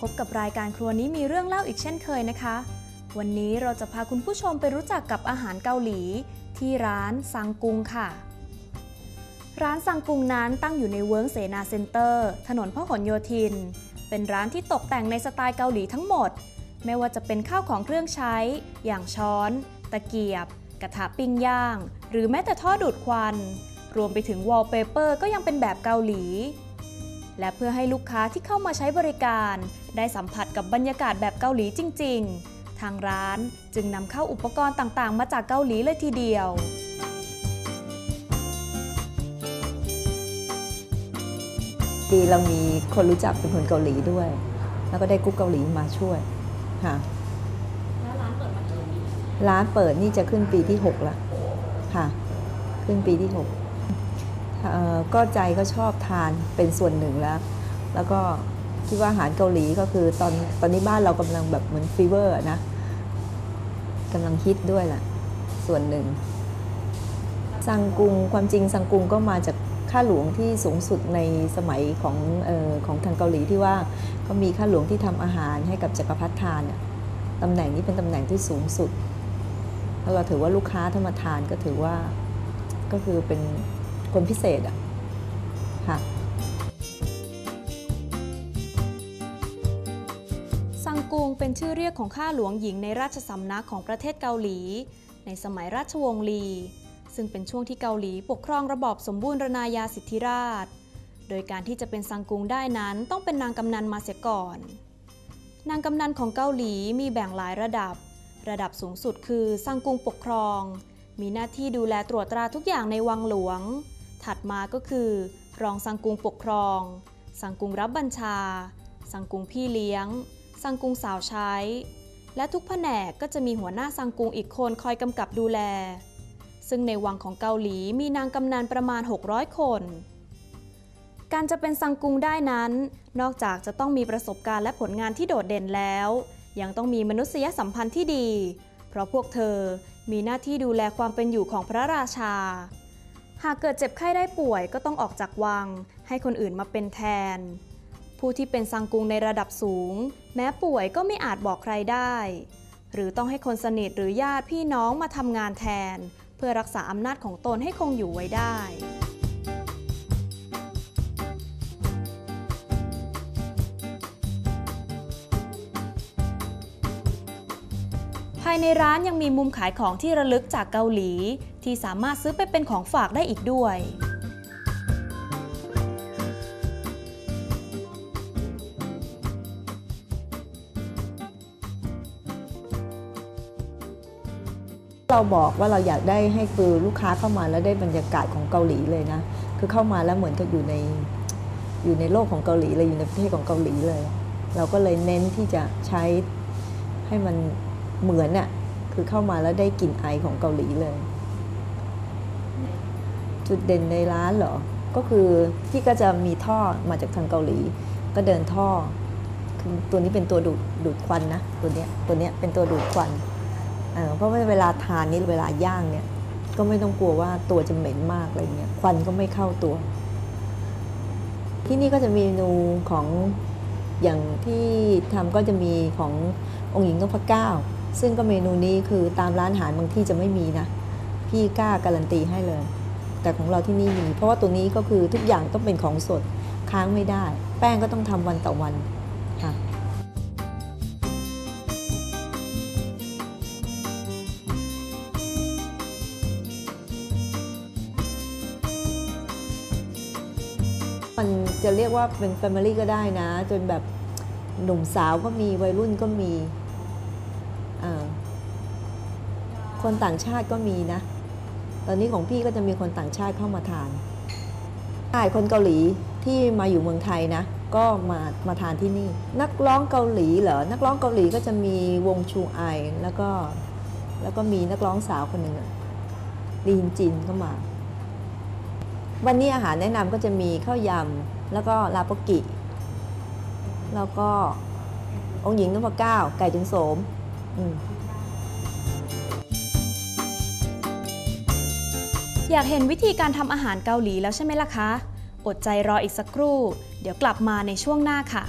พบกับรายการครัวนี้มีเรื่องเล่าอีกเช่นเคยนะคะ วันนี้เราจะพาคุณผู้ชมไปรู้จักกับอาหารเกาหลี ที่ร้านซังกุงค่ะ ร้านซังกุงนั้นตั้งอยู่ในเวิร์งเสนาเซ็นเตอร์ ถนนพหลโยธิน เป็นร้านที่ตกแต่งในสไตล์เกาหลีทั้งหมด ไม่ว่าจะเป็นข้าวของเครื่องใช้ อย่างช้อน ตะเกียบ กระทะปิ้งย่าง หรือแม้แต่ท่อดูดควัน รวมไปถึงวอลเปเปอร์ก็ยังเป็นแบบเกาหลี และเพื่อให้ลูกค้าที่เข้ามาใช้บริการ ได้สัมผัสกับบรรยากาศแบบเกาหลีจริง ๆ ทางร้านจึงนำเข้าอุปกรณ์ต่างๆ มาจากเกาหลีเลยทีเดียวดีเรามีคนรู้จักเป็นคนเกาหลีด้วย แล้วก็ได้กุ๊กเกาหลีมาช่วยค่ะแล้วร้านเปิดมากี่ปีร้านเปิดนี่จะขึ้นปีที่ 6 ละค่ะ ขึ้นปีที่6เอ่อ ก็ใจก็ชอบทานเป็นส่วนหนึ่งแล้ว แล้วก็คิดว่าอาหารเกาหลีก็คือตอนตอนนี้บ้านเรากำลังแบบเหมือนฟีเวอร์นะกำลังฮิตด้วยแหละส่วนหนึ่งซังกุงความจริงซังกุงก็มาจากข้าหลวงที่สูงสุดในสมัยของออของทางเกาหลีที่ว่าก็มีข้าหลวงที่ทำอาหารให้กับจักรพรรดิทานตำแหน่งนี้เป็นตำแหน่งที่สูงสุดแล้วเราถือว่าลูกค้าถ้ามาทานก็ถือว่าก็คือเป็น คนพิเศษอะค่ะซังกุงเป็นชื่อเรียกของข้าหลวงหญิงในราชสำนักของประเทศเกาหลี ในสมัยราชวงศ์ลี ซึ่งเป็นช่วงที่เกาหลีปกครองระบอบสมบูรณาญาสิทธิราช โดยการที่จะเป็นซังกุงได้นั้นต้องเป็นนางกำนันมาเสียก่อน นางกำนันของเกาหลีมีแบ่งหลายระดับ ระดับสูงสุดคือซังกุงปกครอง มีหน้าที่ดูแลตรวจตราทุกอย่างในวังหลวง ถัดมาก็คือ รองซังกุงปกครองซังกุงรับบัญชาซังกุงพี่เลี้ยงซังกุงสาวใช้ และทุกแผนกก็จะมีหัวหน้าซังกุงอีกคนคอยกำกับดูแล ซึ่งในวังของเกาหลีมีนางกำนันประมาณ 600 คน การจะเป็นซังกุงได้นั้น นอกจากจะต้องมีประสบการณ์และผลงานที่โดดเด่นแล้ว ยังต้องมีมนุษยสัมพันธ์ที่ดี เพราะพวกเธอมีหน้าที่ดูแลความเป็นอยู่ของพระราชา หากเกิดเจ็บไข้ได้ป่วยก็ต้องออกจากวัง ให้คนอื่นมาเป็นแทน ผู้ที่เป็นสังกุงในระดับสูง แม้ป่วยก็ไม่อาจบอกใครได้ หรือต้องให้คนสนิทหรือญาติพี่น้องมาทำงานแทน เพื่อรักษาอำนาจของตนให้คงอยู่ไว้ได้ายในร้านยังมีมุมขายของที่ระลึกจากเกาหลี ที่สามารถซื้อไปเป็นของฝากได้อีกด้วย เราบอกว่าเราอยากได้ให้คือลูกค้าเข้ามาแล้วได้บรรยากาศของเกาหลีเลยนะ คือเข้ามาแล้วเหมือนกับอยู่ในอยู่ในโลกของเกาหลีเลยอยู่ในประเทศของเกาหลีเลย เราก็เลยเน้นที่จะใช้ให้มัน เหมือนน่ะคือเข้ามาแล้วได้กลิ่นไอของเกาหลีเลย จุดเด่นในร้านเหรอ ก็คือที่ก็จะมีท่อมาจากทางเกาหลี ก็เดินท่อคือตัวนี้เป็นตัวดูดดูดควันนะตัวเนี้ยตัวเนี้ยเป็นตัวดูดควันเพราะว่าเวลาทานนี่เวลาย่างเนี่ยก็ไม่ต้องกลัวว่าตัวจะเหม็นมากอะไรเงี้ยควันก็ไม่เข้าตัว ที่นี่ก็จะมีเมนูของอย่างที่ทำก็จะมีขององค์หญิงนพเก้า ซึ่งก็เมนูนี้คือตามร้านอาหารบางที่จะไม่มีนะ พี่กล้าการันตีให้เลย แต่ของเราที่นี่มี เพราะว่าตัวนี้ก็คือทุกอย่างต้องเป็นของสดค้างไม่ได้ แป้งก็ต้องทำวันต่อวันค่ะมันจะเรียกว่าเป็นแฟมิลี่ก็ได้นะ จนแบบหนุ่มสาวก็มีวัยรุ่นก็มี คนต่างชาติก็มีนะ ตอนนี้ของพี่ก็จะมีคนต่างชาติเข้ามาทานใช่คนเกาหลีที่มาอยู่เมืองไทยนะ ก็มามาทานที่นี่ นักร้องเกาหลีเหรอ นักร้องเกาหลีก็จะมีวงชูไอแล้วก็แล้วก็มีนักร้องสาวคนหนึ่งอะลีนจินก็มา วันนี้อาหารแนะนำก็จะมีข้าวยำแล้วก็ลาปกิ แล้วก็องค์หญิงนพเก้า ไก่ถึงโสม อยากเห็นวิธีการทำอาหารเกาหลีแล้วใช่ไหมล่ะคะ อดใจรออีกสักครู่ เดี๋ยวกลับมาในช่วงหน้าค่ะ